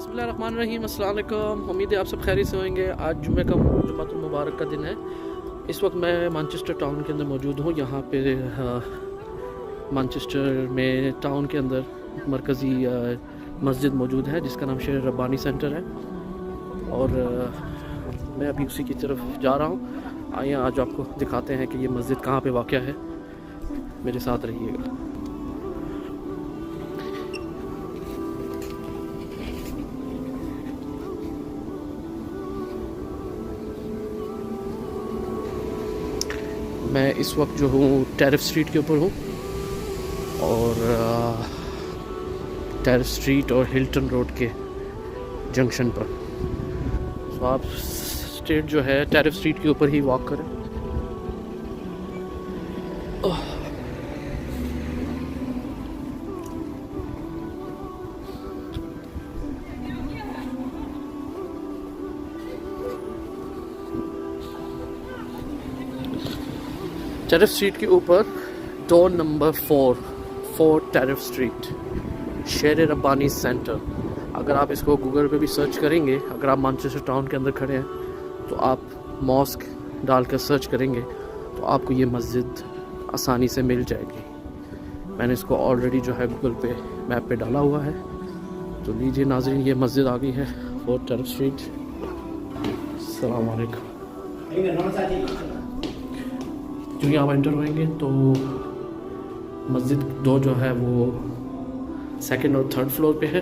بسم اللہ الرحمن الرحیم، السلام علیکم۔ امید ہے آپ سب خیری سے ہوئیں گے۔ آج جمعہ کا جمعۃ المبارک کا دن ہے۔ اس وقت میں مانچسٹر ٹاؤن کے اندر موجود ہوں۔ یہاں پہ مانچسٹر میں ٹاؤن کے اندر مرکزی مسجد موجود ہے، جس کا نام شیر ربانی سینٹر ہے۔ اور میں ابھی اسی کی طرف جا رہا ہوں۔ آئیے، آج آپ کو دکھاتے ہیں کہ یہ مسجد کہاں پہ واقع ہے۔ میرے ساتھ رہیے گا۔ میں اس وقت جو ہوں ٹیرف اسٹریٹ کے اوپر ہوں اور ٹیرف اسٹریٹ اور ہلٹن روڈ کے جنکشن پر۔ سو آپ اسٹریٹ جو ہے ٹیرف اسٹریٹ کے اوپر ہی واک کریں۔ ٹیرف اسٹریٹ کے اوپر door number four four tariff street Sher Rabbani centre. اگر آپ اس کو گوگل پہ بھی سرچ کریں گے، اگر آپ مانچسٹر ٹاؤن کے اندر کھڑے ہیں، تو آپ ماسک ڈال کر سرچ کریں گے، تو آپ کو یہ مسجد آسانی سے مل جائے گی۔ میں نے اس کو آلریڈی جو ہے گوگل پہ میپ پہ ڈالا ہوا ہے۔ تو لیجیے ناظرین، یہ مسجد آ گئی ہے، فور ٹیرف اسٹریٹ السلام علیکم۔ جو آپ انٹر ہوئیں گے تو مسجد دو جو ہے وہ سیکنڈ اور تھرڈ فلور پہ ہے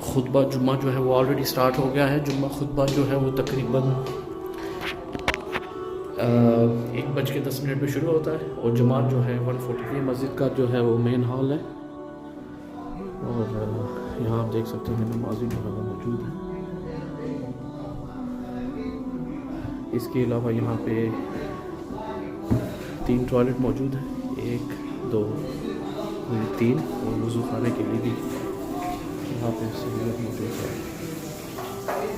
خطبہ جمعہ جو ہے وہ آلریڈی سٹارٹ ہو گیا ہے۔ جمعہ خطبہ جو ہے وہ تقریباً ایک بج کے دس منٹ پہ شروع ہوتا ہے۔ اور جماعت جو ہے ون فورٹی یہ مسجد کا جو ہے وہ مین ہال ہے۔ اور یہاں آپ دیکھ سکتے ہیں نمازی جو ہے وہ موجود ہے اس کے علاوہ یہاں پہ تین ٹوائلٹ موجود ہیں۔ ایک، دو یعنی تین، اور وضو خانے کے لیے بھی یہاں پہ سہولت موجود ہے۔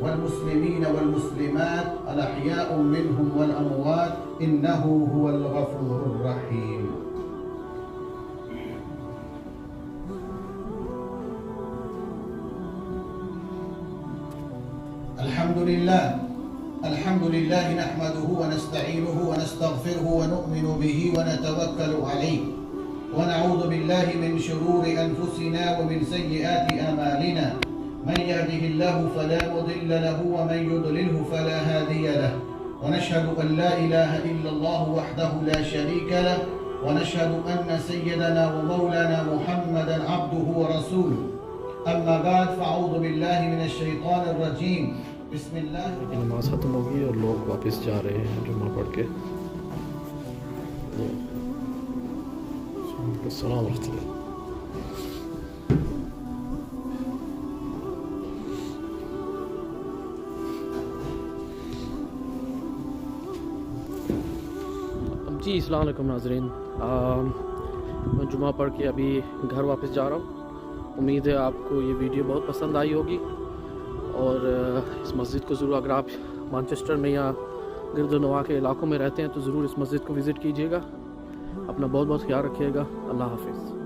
والمسلمين والمسلمات الأحياء منهم والأموات إنه هو الغفور الرحيم لله. الحمد لله نحمده ونستعينه ونستغفره ونؤمن به ونتوكل عليه. ونعوذ بالله من شرور أنفسنا ومن سيئات أعمالنا. من يهده الله فلا مضل له ومن يضلله فلا هادي له. ونشهد أن لا إله إلا الله وحده لا شريك له. ونشهد أن سيدنا ومولانا محمدا عبده ورسوله. أما بعد فأعوذ بالله من الشيطان الرجيم. بسم نماز ختم ہو گئی اور لوگ واپس جا رہے ہیں جمعہ پڑھ کے۔ السلام ورحمۃ اللہ۔ جی السلام علیکم ناظرین۔ میں جمعہ پڑھ کے ابھی گھر واپس جا رہا ہوں۔ امید ہے آپ کو یہ ویڈیو بہت پسند آئی ہوگی۔ اور اس مسجد کو ضرور اگر آپ مانچسٹر میں یا گرد و نواح کے علاقوں میں رہتے ہیں تو ضرور اس مسجد کو وزٹ کیجیے گا۔ اپنا بہت بہت خیال رکھیے گا۔ اللہ حافظ۔